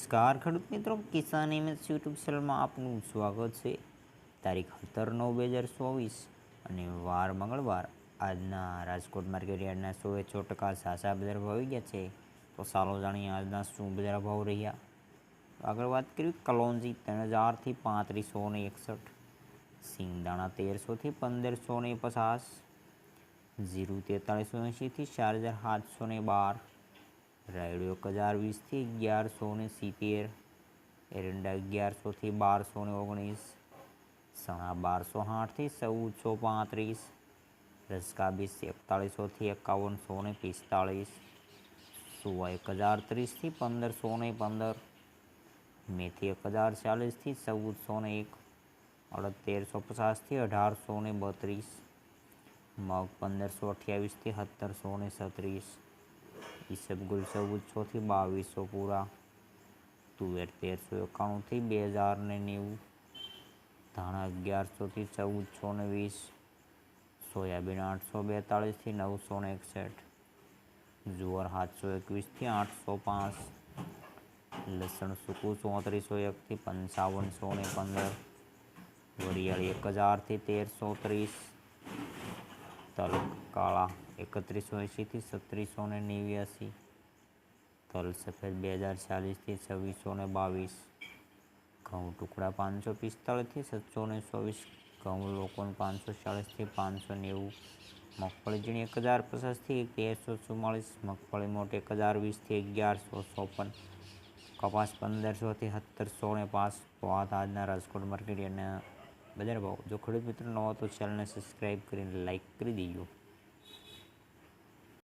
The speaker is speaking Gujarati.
નમસ્કાર, ખેડૂત મિત્રો. કિસાન એમએસ યુટ્યુબ ચેનલમાં આપનું સ્વાગત છે. તારીખ સત્તર નવ બે હજાર ચોવીસ અને વાર મંગળવાર. આજના રાજકોટ માર્કેટ યાર્ડના સોએ સો ટકા સાસા બજાર ભાવ આવી ગયા છે. તો ચાલો જાણીએ આજના શું બજાર ભાવ રહ્યા. આગળ વાત કરીએ કલોંજી ત્રણ હજારથી પાંત્રીસો ને એકસઠ. સિંગદાણા તેરસોથી પંદરસો ને પચાસ. જીરું તેતાળીસો એંશીથી ચાર હજાર સાતસો ને બાર. રાયડો એક હજાર વીસથી અગિયારસો ને સિત્તેર, એરંડા અગિયારસોથી બારસો ને ઓગણીસ, સણા બારસો આઠથી ચૌદસો પાંત્રીસ, રસકા બીસ એકતાળીસોથી એકાવનસો ને પિસ્તાળીસ, સુવા એક હજાર ત્રીસથી પંદરસો ને પંદર, મેથી એક હજાર ચાલીસથી ચૌદસો ને એક અડતેરસો પચાસથી અઢારસો ને બત્રીસ, મગ પંદરસો અઠ્યાવીસથી સત્તરસો ને છત્રીસ ઈસબગુલ ચૌદસોથી બાવીસો પૂરા. તુવેર તેરસો એકાણુંથી બે હજાર ને નેવું. ધાણા અગિયારસોથી ચૌદસો ને વીસ. સોયાબીન આઠસો બેતાળીસથી નવસો ને એકસઠ. જુવાર સાતસો એકવીસથી આઠસો પાંચ. લસણ સૂકું ચોત્રીસો એકથી પંચાવનસો ને પંદર. વરિયાળી એક હજારથી તેરસો ત્રીસ. તલ કાળા એકત્રીસો એંશીથી સત્રીસો ને નેવ્યાસી. તલ સફેદ બે હજાર ચાલીસથી છવ્વીસો ને બાવીસ. ઘઉં ટુકડા પાંચસો પિસ્તાળીસથી સત્સો ને ચોવીસ. ઘઉં લોકોને પાંચસો ચાળીસથી પાંચસો નેવું. મગફળી ઝીણી એક હજાર પચાસથી તેરસો ચુમ્માળીસ મગફળી મોટી એક હજાર વીસથી અગિયારસો ચોપન. કપાસ પંદરસોથી સત્તરસો ને પાંચ. તો આજના રાજકોટ માર્કેટ અને બજાર ભાવ. જો ખેડૂત મિત્રો નવો તો ચેનલને સબસ્ક્રાઈબ કરીને લાઈક કરી દેજો.